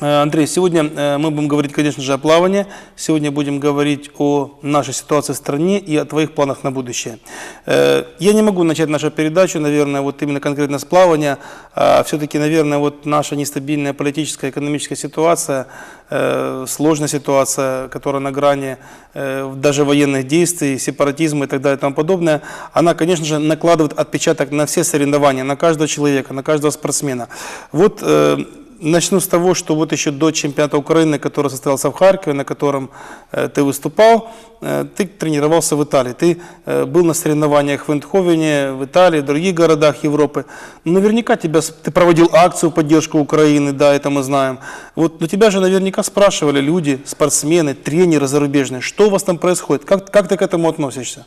Э, Андрей, сегодня э, мы будем говорить, конечно же, о плавании. Сегодня будем говорить о нашей ситуации в стране и о твоих планах на будущее. Э, Я не могу начать нашу передачу, наверное, вот именно конкретно с плавания. А Все-таки, наверное, вот наша нестабильная политическая, экономическая ситуация, сложная ситуация, которая на грани даже военных действий, сепаратизма и так далее и тому подобное, она, конечно же, накладывает отпечаток на все соревнования, на каждого человека, на каждого спортсмена. Вот Начну с того, что вот еще до чемпионата Украины, который состоялся в Харькове, на котором э, ты выступал, э, ты тренировался в Италии. Ты э, был на соревнованиях в Эндховене, в Италии, в других городах Европы. Наверняка тебя, ты проводил акцию в поддержку Украины, да, это мы знаем. Вот, но тебя же наверняка спрашивали люди, спортсмены, тренеры зарубежные, что у вас там происходит, как, как ты к этому относишься?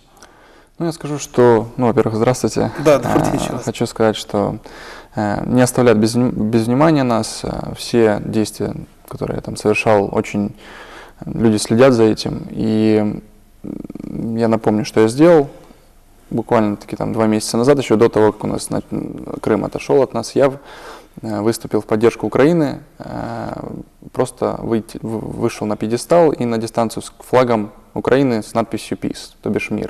Ну, я скажу, что, ну, во-первых, здравствуйте. Да, добрый день А. Хочу сказать, что не оставляют без, без внимания нас. э, Все действия, которые я там совершал, очень э, люди следят за этим. И я напомню, что я сделал буквально-таки там два месяца назад, еще до того, как у нас на- Крым отошел от нас, я э, выступил в поддержку Украины, э, просто выйти, вышел на пьедестал и на дистанцию с флагом Украины с надписью «Peace», то бишь «Мир».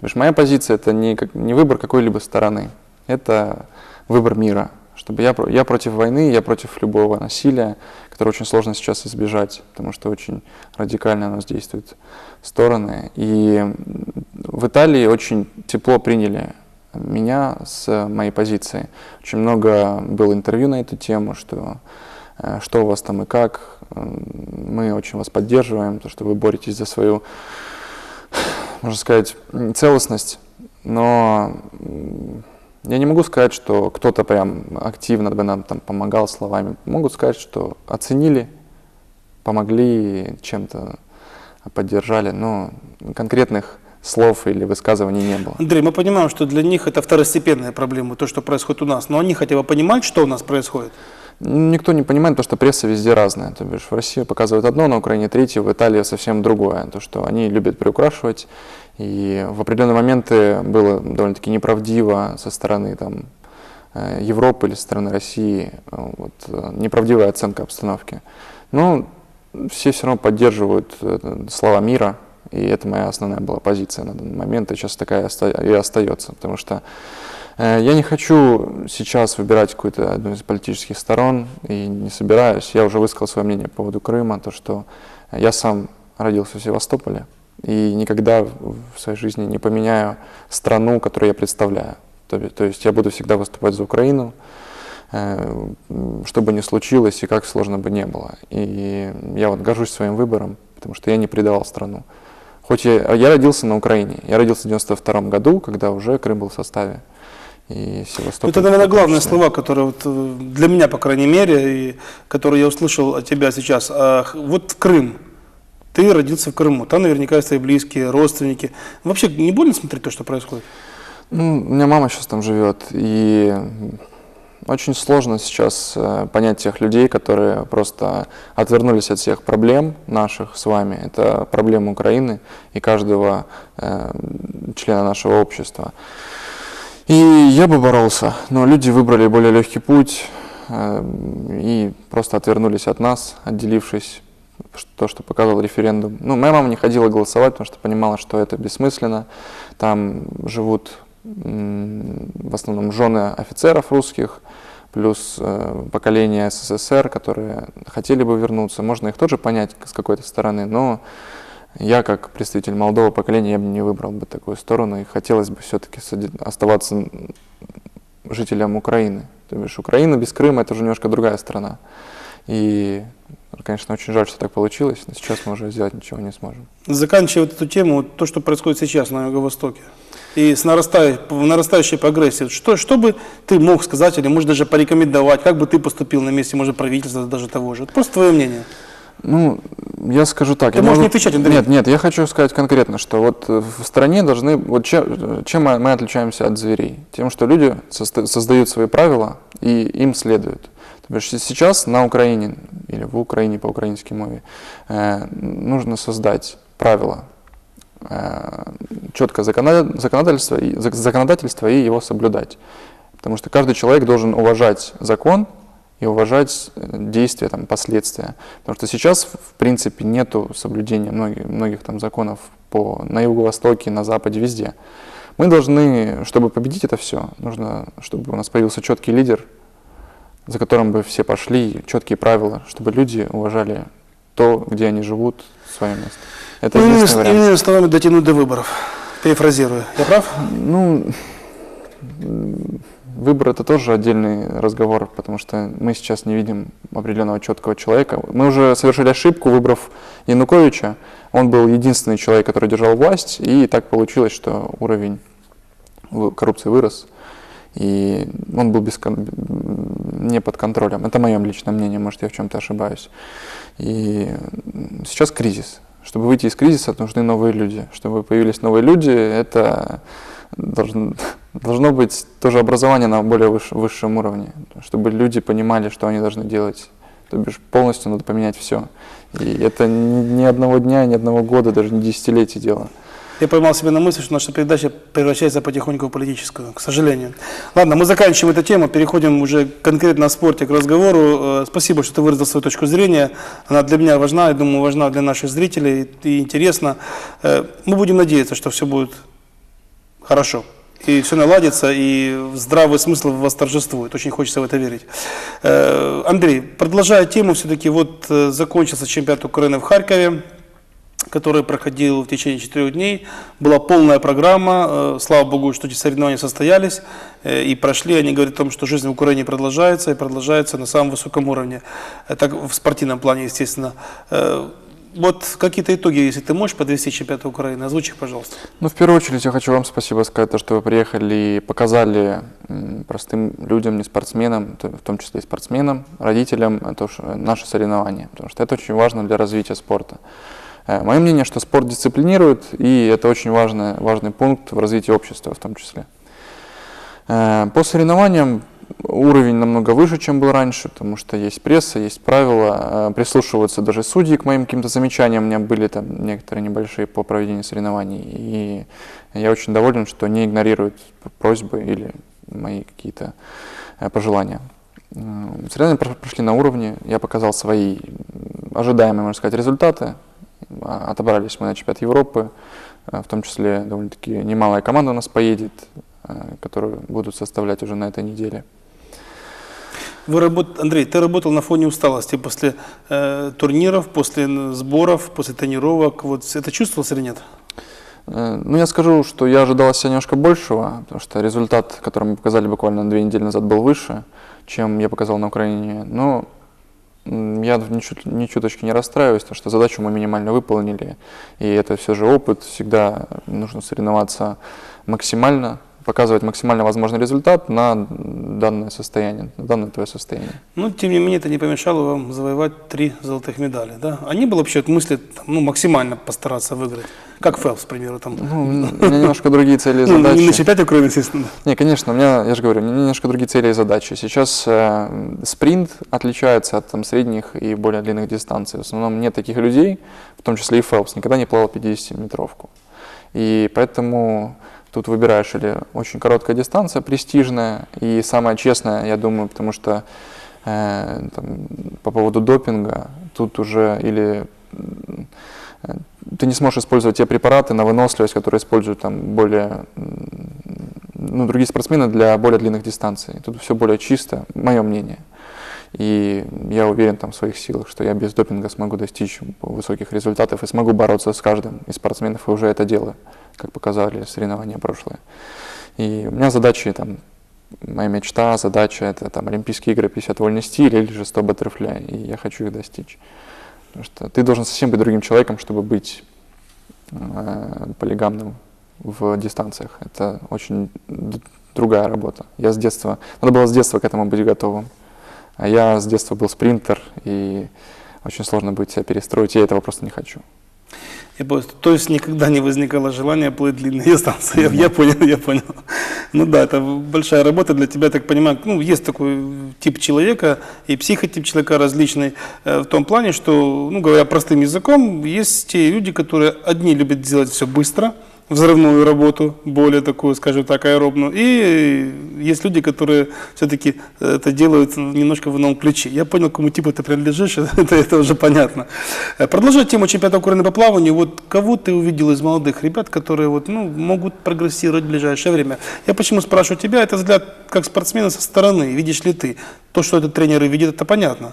То бишь моя позиция это не, как- не выбор какой-либо стороны, это выбор мира. Чтобы я, я против войны, я против любого насилия, которое очень сложно сейчас избежать, потому что очень радикально оно действует в стороны. И в Италии очень тепло приняли меня с моей позиции. Очень много было интервью на эту тему, что э, что у вас там и как. Мы очень вас поддерживаем, то, что вы боретесь за свою можно сказать, целостность, но я не могу сказать, что кто-то прям активно бы нам там помогал словами. Могу сказать, что оценили, помогли чем-то, поддержали, но конкретных слов или высказываний не было. Андрей, мы понимаем, что для них это второстепенная проблема, то, что происходит у нас, но они хотя бы понимают, что у нас происходит. Никто не понимает то, что пресса везде разная. То бишь в России показывают одно, на Украине третье, в Италии совсем другое. То, что они любят приукрашивать. И в определенные моменты было довольно-таки неправдиво со стороны там, э, Европы или со стороны России. э, Вот, э, неправдивая оценка обстановки. Но все все равно поддерживают слова мира. И это моя основная была позиция на данный момент, и сейчас такая и остается. Потому что Я не хочу сейчас выбирать какую-то одну из политических сторон и не собираюсь. Я уже высказал свое мнение по поводу Крыма, то что я сам родился в Севастополе и никогда в своей жизни не поменяю страну, которую я представляю. То, то есть я буду всегда выступать за Украину, э, что бы ни случилось и как сложно бы не было. И я вот горжусь своим выбором, потому что я не предавал страну. Хоть я, я родился на Украине, я родился в 92 году, когда уже Крым был в составе. И Севастополь. это, наверное, главные слова, которые вот, э, для меня, по крайней мере, и которые я услышал от тебя сейчас. А, вот Крым. Ты родился в Крыму, там наверняка есть твои близкие, родственники. Вообще не больно смотреть то, что происходит? Ну, у меня мама сейчас там живет, и очень сложно сейчас э, понять тех людей, которые просто отвернулись от всех проблем наших с вами. Это проблемы Украины и каждого э, члена нашего общества. И я бы боролся, но люди выбрали более легкий путь э, и просто отвернулись от нас, отделившись то, что показывал референдум. Ну, моя мама не ходила голосовать, потому что понимала, что это бессмысленно. Там живут в основном жены офицеров русских, плюс э, поколение СССР, которые хотели бы вернуться. Можно их тоже понять с какой-то стороны, но я, как представитель молодого поколения, я бы не выбрал бы такую сторону, и хотелось бы все-таки оставаться м, жителем Украины. То бишь Украина без Крыма – это уже немножко другая страна. И, конечно, очень жаль, что так получилось, но сейчас мы уже сделать ничего не сможем. Заканчивая вот эту тему, вот то, что происходит сейчас на Юго-Востоке, и с нарастай- в нарастающей прогрессией, что, что бы ты мог сказать или, может, даже порекомендовать, как бы ты поступил на месте, может, правительства даже того же? Просто твое мнение. Ну, я скажу так. Ты я можешь могу- не отвечать, Андрей. Нет, нет, я хочу сказать конкретно, что вот э, в стране должны... Вот чем, чем мы отличаемся от зверей? Тем, что люди создают свои правила и им следуют. То бишь сейчас на Украине, или в Украине по украинской мове, э, нужно создать правила, э, четкое законода- законодательство, законодательство и его соблюдать. Потому что каждый человек должен уважать закон и уважать э, действия, там, последствия. Потому что сейчас, в принципе, нету соблюдения многих, многих там законов по, на юго-востоке, на западе, везде. Мы должны, чтобы победить это все, нужно, чтобы у нас появился четкий лидер, за которым бы все пошли, четкие правила, чтобы люди уважали то, где они живут, свое место. Это Ну, единственный вариант. иными словами, дотянуть до выборов. Перефразирую. Я прав? Ну, выбор это тоже отдельный разговор, потому что мы сейчас не видим определенного четкого человека. Мы уже совершили ошибку, выбрав Януковича. Он был единственный человек, который держал власть, и так получилось, что уровень коррупции вырос, и он был без, не под контролем. Это мое личное мнение, может, я в чем-то ошибаюсь. И сейчас кризис. Чтобы выйти из кризиса, нужны новые люди. Чтобы появились новые люди, это должно, должно быть тоже образование на более выш- высшем уровне. Чтобы люди понимали, что они должны делать. То бишь полностью надо поменять все. И это ни ни одного дня, ни одного года, даже не десятилетия дело. Я поймал себя на мысли, что наша передача превращается потихоньку в политическую, к сожалению. Ладно, мы заканчиваем эту тему, переходим уже конкретно о спорте к разговору. Э, Спасибо, что ты выразил свою точку зрения. Она для меня важна, я думаю, важна для наших зрителей и интересна. Э, Мы будем надеяться, что все будет хорошо. И все наладится, и здравый смысл восторжествует. Очень хочется в это верить. Э, Андрей, продолжая тему, все-таки вот э, закончился чемпионат Украины в Харькове который проходил в течение четырех дней. Была полная программа. Э, Слава Богу, что эти соревнования состоялись и прошли. Они говорят о том, что жизнь в Украине продолжается и продолжается на самом высоком уровне. Так в спортивном плане, естественно. Вот какие-то итоги, если ты можешь подвести чемпионат Украины, озвучь пожалуйста. Ну, в первую очередь, я хочу вам спасибо сказать, то, что вы приехали и показали простым людям, не спортсменам, в том числе и спортсменам, родителям, э, то, что, наше соревнование. Потому что это очень важно для развития спорта. Э, Мое мнение, что спорт дисциплинирует, и это очень важный, важный пункт в развитии общества в том числе. Э, По соревнованиям уровень намного выше, чем был раньше, потому что есть пресса, есть правила, э, прислушиваются даже судьи к моим каким-то замечаниям, у меня были там некоторые небольшие по проведению соревнований, и я очень доволен, что не игнорируют просьбы или мои какие-то э, пожелания. М, Соревнования пр- прошли на уровне, я показал свои ожидаемые, можно сказать, результаты. А, Отобрались мы на чемпионат Европы, э, в том числе довольно-таки немалая команда у нас поедет, э, которую будут составлять уже на этой неделе. Вы работ... Андрей, ты работал на фоне усталости после э, турниров, после сборов, после тренировок. Вот это чувствовалось или нет? Э, Ну, я скажу, что я ожидал себя немножко большего, потому что результат, который мы показали буквально две недели назад, был выше, чем я показал на Украине. Но я ни, чут- ни чуточки не расстраиваюсь, потому что задачу мы минимально выполнили. И это все же опыт. Всегда нужно соревноваться максимально, показывать максимально возможный результат на данное состояние, на данное твое состояние. Ну, тем не менее, это не помешало вам завоевать три золотых медали, да? А не было вообще вот мысли ну, максимально постараться выиграть? Как Фелпс, к примеру, там. Ну, у меня немножко другие цели и Ну, задачи. не на чемпионате Украины, естественно. Не, конечно, у меня, я же говорю, у меня немножко другие цели и задачи. Сейчас э, спринт отличается от там, средних и более длинных дистанций. В основном нет таких людей, в том числе и Фелпс, никогда не плавал 50-метровку. И поэтому тут выбираешь или очень короткая дистанция, престижная, и самая честная, я думаю, потому что э, там, по поводу допинга, тут уже или э, ты не сможешь использовать те препараты на выносливость, которые используют там более ну, другие спортсмены для более длинных дистанций. Тут все более чисто, мое мнение. И я уверен там, в своих силах, что я без допинга смогу достичь высоких результатов и смогу бороться с каждым из спортсменов, и уже это делаю, как показали соревнования прошлые. И у меня задачи, там, моя мечта, задача – это там, Олимпийские игры 50 вольный стиль или же 100 баттерфляй, и я хочу их достичь. Потому что ты должен совсем быть другим человеком, чтобы быть э, полигамным в дистанциях. Это очень другая работа. Я с детства, надо было с детства к этому быть готовым. А я с детства был спринтер, и очень сложно будет себя перестроить, я этого просто не хочу. Я понял. То есть никогда не возникало желания плыть длинные дистанции. Я, я понял, я понял. Ну да, это большая работа для тебя, так понимаю. Ну, есть такой тип человека и психотип человека различный э, в том плане, что, ну, говоря простым языком, есть те люди, которые одни любят делать все быстро, взрывную работу, более такую, скажем так, аэробную. И есть люди, которые все-таки это делают немножко в ином ключе. Я понял, к какому типу ты принадлежишь, это, это уже понятно. Э, Продолжая тему чемпионата Украины по плаванию, вот кого ты увидел из молодых ребят, которые вот, ну, могут прогрессировать в ближайшее время? Я почему спрашиваю тебя, это взгляд как спортсмена со стороны, видишь ли ты? То, что этот тренер и видит, это понятно.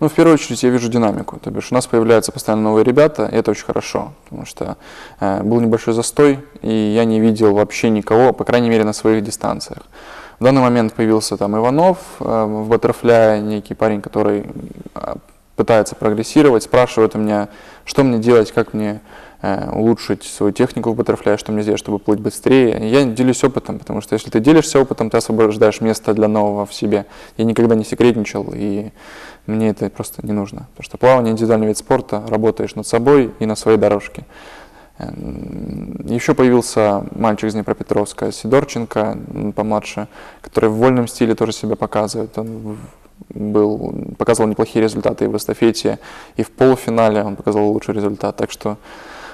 Ну, в первую очередь, я вижу динамику. То бишь, у нас появляются постоянно новые ребята, и это очень хорошо, потому что э, был небольшой застой, и я не видел вообще никого, по крайней мере, на своих дистанциях. В данный момент появился там Иванов э, в баттерфляе, некий парень, который э, пытается прогрессировать, спрашивает у меня, что мне делать, как мне улучшить свою технику в баттерфляе, что мне сделать, чтобы плыть быстрее. Я делюсь опытом, потому что если ты делишься опытом, ты освобождаешь место для нового в себе. Я никогда не секретничал, и мне это просто не нужно. Потому что плавание – индивидуальный вид спорта, работаешь над собой и на своей дорожке. Эм, Еще появился мальчик из Днепропетровска, Сидорченко, помладше, который в вольном стиле тоже себя показывает. Он был, показывал неплохие результаты и в эстафете, и в полуфинале он показал лучший результат. Так что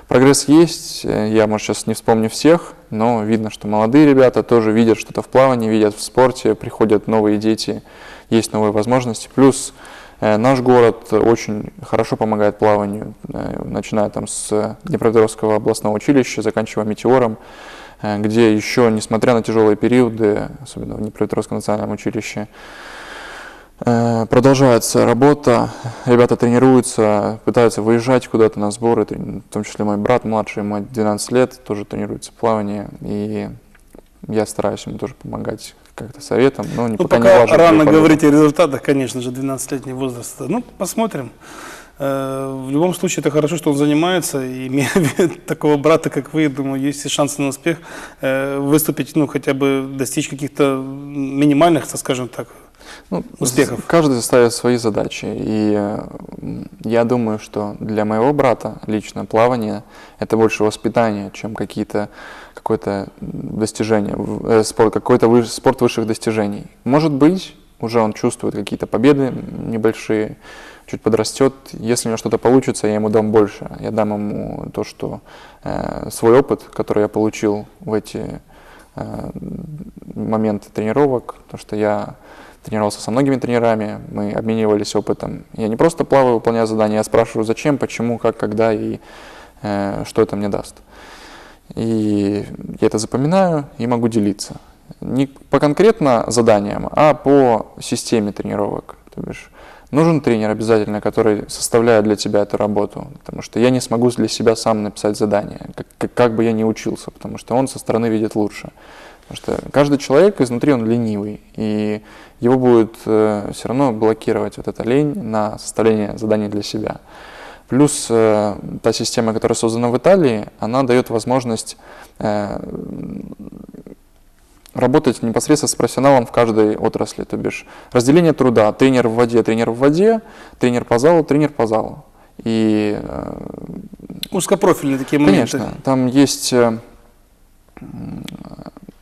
прогресс есть. Э, Я, может, сейчас не вспомню всех, но видно, что молодые ребята тоже видят что-то в плавании, видят в спорте, приходят новые дети, есть новые возможности. Плюс Э, Наш город очень хорошо помогает плаванию, э, начиная там с Днепропетровского областного училища, заканчивая Метеором, где еще, несмотря на тяжелые периоды, особенно в Днепропетровском национальном училище, продолжается работа, ребята тренируются, пытаются выезжать куда-то на сборы, в том числе мой брат младший, ему 12 лет, тоже тренируется в плавании, и я стараюсь ему тоже помогать как-то советом, но не, Ну, пока, не пока влажу в рано говорить о результатах, конечно же, 12-летний возраст. Ну, посмотрим. Э, В любом случае, это хорошо, что он занимается, и имея такого брата, как вы, думаю, есть и шансы на успех э, выступить, ну, хотя бы достичь каких-то минимальных, так скажем так. Ну, успехов. Каждый ставит свои задачи. И э, я думаю, что для моего брата лично плавание это больше воспитание, чем какие-то какое-то достижение, э, спорт, какой-то спорт высших достижений. Может быть, уже он чувствует какие-то победы небольшие, чуть подрастет. Если у него что-то получится, я ему дам больше. Я дам ему то, что э, свой опыт, который я получил в эти э, моменты тренировок, то, что я тренировался со многими тренерами, мы обменивались опытом. Я не просто плаваю, выполняю задания, я спрашиваю, зачем, почему, как, когда и э, что это мне даст. И я это запоминаю и могу делиться. Не по конкретно заданиям, а по системе тренировок. То бишь, нужен тренер обязательно, который составляет для тебя эту работу, потому что я не смогу для себя сам написать задание, как, как, как бы я ни учился, потому что он со стороны видит лучше. Потому что каждый человек изнутри он ленивый, и его будет э, все равно блокировать вот эта лень на составление заданий для себя. Плюс э, та система, которая создана в Италии, она дает возможность э, работать непосредственно с профессионалом в каждой отрасли. То бишь разделение труда. Тренер в воде, тренер в воде, тренер по залу, тренер по залу. И э, Узкопрофильные такие моменты. Конечно, там есть э,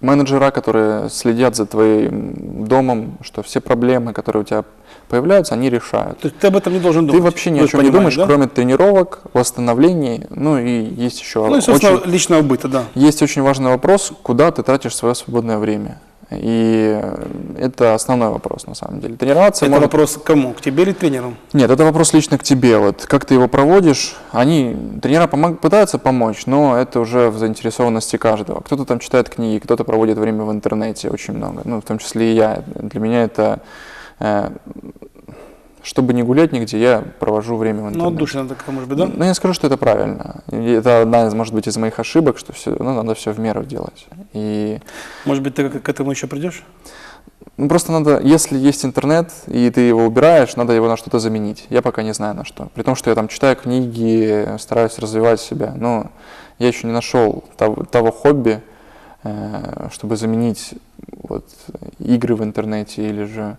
менеджера, которые следят за твоим домом, что все проблемы, которые у тебя появляются, они решают. То есть ты об этом не должен Ты думать. вообще ни Вы о чем не думаешь, да? кроме тренировок, восстановлений, ну и есть еще Ну и, собственно, очень, личного быта, да. есть очень важный вопрос, куда ты тратишь свое свободное время. И это основной вопрос на самом деле. Тренироваться Это может вопрос к кому? К тебе или к тренеру? нет, это вопрос лично к тебе. Вот как ты его проводишь, они, тренера помог, пытаются помочь, но это уже в заинтересованности каждого. Кто-то там читает книги, кто-то проводит время в интернете очень много, ну, в том числе и я. Для меня это, э, чтобы не гулять нигде, я провожу время в интернете. Ну, отдушина такая, может быть, да? Ну, я скажу, что это правильно. И это одна из, может быть, из моих ошибок, что все, ну, надо все в меру делать. И Может быть, ты к к этому еще придешь? ну, просто надо, если есть интернет, и ты его убираешь, надо его на что-то заменить. Я пока не знаю на что. При том, что я там читаю книги, стараюсь развивать себя, но я еще не нашел того, того хобби, э, чтобы заменить вот, игры в интернете или же...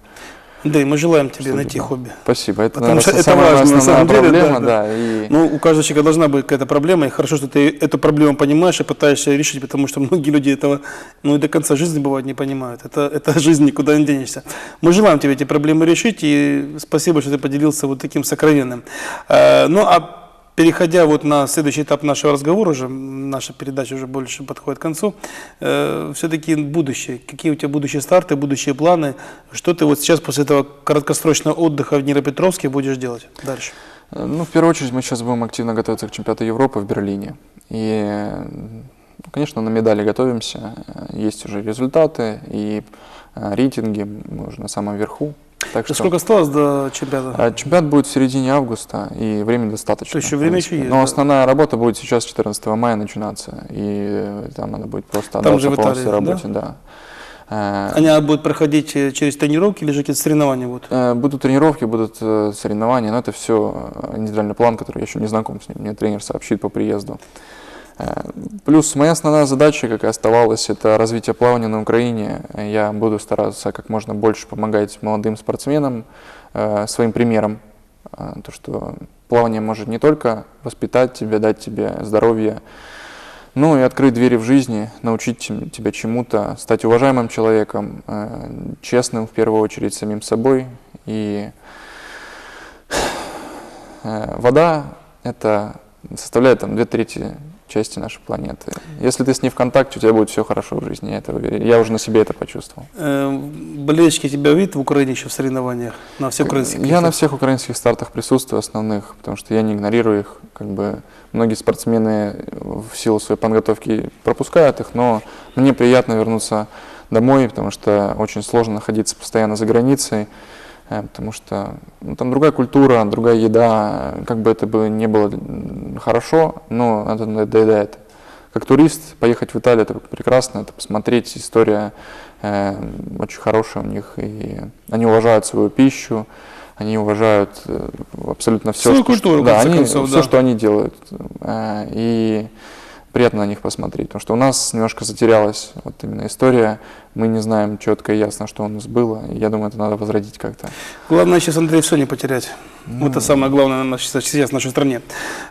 Да, и мы желаем тебе Что-то, найти да. хобби. Спасибо. Это, Потому наверное, что это самая важно, на самом деле, да, проблема, да. да. и... Ну, у каждого человека должна быть какая-то проблема, и хорошо, что ты эту проблему понимаешь и пытаешься ее решить, потому что многие люди этого, ну, и до конца жизни, бывает, не понимают. Это, это жизнь, никуда не денешься. Мы желаем тебе эти проблемы решить, и спасибо, что ты поделился вот таким сокровенным. Э, Ну, а переходя вот на следующий этап нашего разговора, уже наша передача уже больше подходит к концу, все-таки будущее. Какие у тебя будущие старты, будущие планы? Что ты вот сейчас после этого краткосрочного отдыха в Днепропетровске будешь делать дальше? Э, Ну, в первую очередь, мы сейчас будем активно готовиться к чемпионату Европы в Берлине. И, э, конечно, на медали готовимся. Э, Есть уже результаты и э, рейтинги, мы уже на самом верху. Так Да Сколько осталось до чемпионата? А Чемпионат будет в середине августа, и времени достаточно. То еще время еще есть, Но да? основная работа будет сейчас 14 мая начинаться, и э, там надо будет просто Там же в Италии, да? работе. Да? Э, Они будут проходить э, через тренировки или же какие-то соревнования будут? Будут тренировки, будут соревнования, но это все индивидуальный план, который я еще не знаком с ним. Мне тренер сообщит по приезду. Э, Плюс моя основная задача, как и оставалась, это развитие плавания на Украине. Я буду стараться как можно больше помогать молодым спортсменам э, своим примером. Э, То, что плавание может не только воспитать тебя, дать тебе здоровье, ну и открыть двери в жизни, научить тебя чему-то, стать уважаемым человеком, честным в первую очередь самим собой. И вода это составляет там две трети части нашей планеты. Если ты с ней в контакте, у тебя будет все хорошо в жизни. Я, это я уже на себе это почувствовал. Э, Болельщики тебя видят в Украине еще в соревнованиях? На всеукраинских? Я на всех украинских стартах присутствую основных, потому что я не игнорирую их. Как бы многие спортсмены в силу своей подготовки пропускают их, но мне приятно вернуться домой, потому что очень сложно находиться постоянно за границей, потому что ну, там другая культура, другая еда, как бы это бы не было хорошо, но это надоедает. Как турист поехать в Италию это прекрасно, это посмотреть, история э, очень хорошая у них, и они уважают свою пищу, они уважают э, абсолютно все, Свою что, культуру, да, они, концов, все, да. что они делают, Э, и приятно на них посмотреть, потому что у нас немножко затерялась вот именно история, мы не знаем четко и ясно, что у нас было, и я думаю, это надо возродить как-то. Главное сейчас, Андрей, все не потерять. Вот Это самое главное сейчас в нашей стране.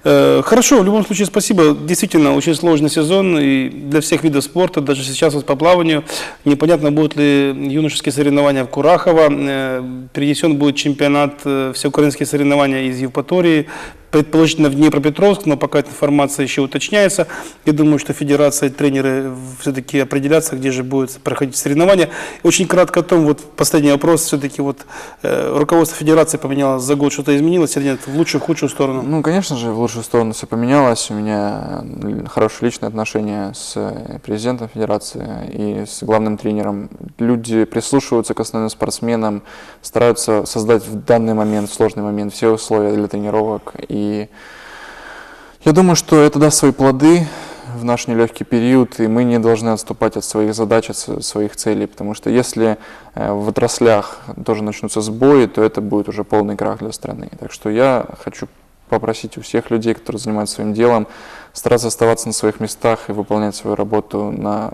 Э, Хорошо, в любом случае спасибо. Действительно, очень сложный сезон и для всех видов спорта. Даже сейчас вот по плаванию непонятно, будут ли юношеские соревнования в Курахово. Э, Перенесен будет чемпионат, э, всеукраинские соревнования из Евпатории. Предположительно в Днепропетровск, но пока эта информация еще уточняется. Я думаю, что федерация и тренеры все-таки определятся, где же будут проходить соревнования. Очень кратко о том, вот последний вопрос, все-таки вот э, руководство федерации поменялось за год, что-то изменилось или нет, в лучшую, худшую сторону? Ну, конечно же, в лучшую сторону все поменялось. У меня хорошие личные отношения с э, президентом федерации и с главным тренером. Люди прислушиваются к основным спортсменам, стараются создать в данный момент, в сложный момент, все условия для тренировок. И я думаю, что это даст свои плоды в наш нелегкий период, и мы не должны отступать от своих задач, от своих целей, потому что если э, в отраслях тоже начнутся сбои, то это будет уже полный крах для страны. Так что я хочу попросить у всех людей, которые занимаются своим делом, стараться оставаться на своих местах и выполнять свою работу на,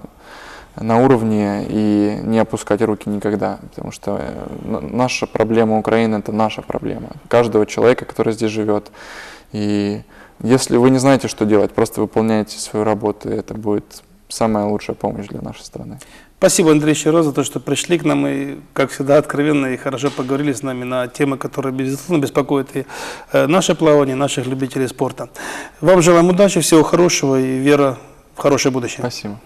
на уровне и не опускать руки никогда, потому что э, наша проблема Украины – это наша проблема, каждого человека, который здесь живет. И если вы не знаете, что делать, просто выполняйте свою работу, и это будет самая лучшая помощь для нашей страны. Спасибо, Андрей, еще раз за то, что пришли к нам и, как всегда, откровенно и хорошо поговорили с нами на темы, которые, безусловно, беспокоят и э, наше плавание, и наших любителей спорта. Вам желаем удачи, всего хорошего и вера в хорошее будущее. Спасибо.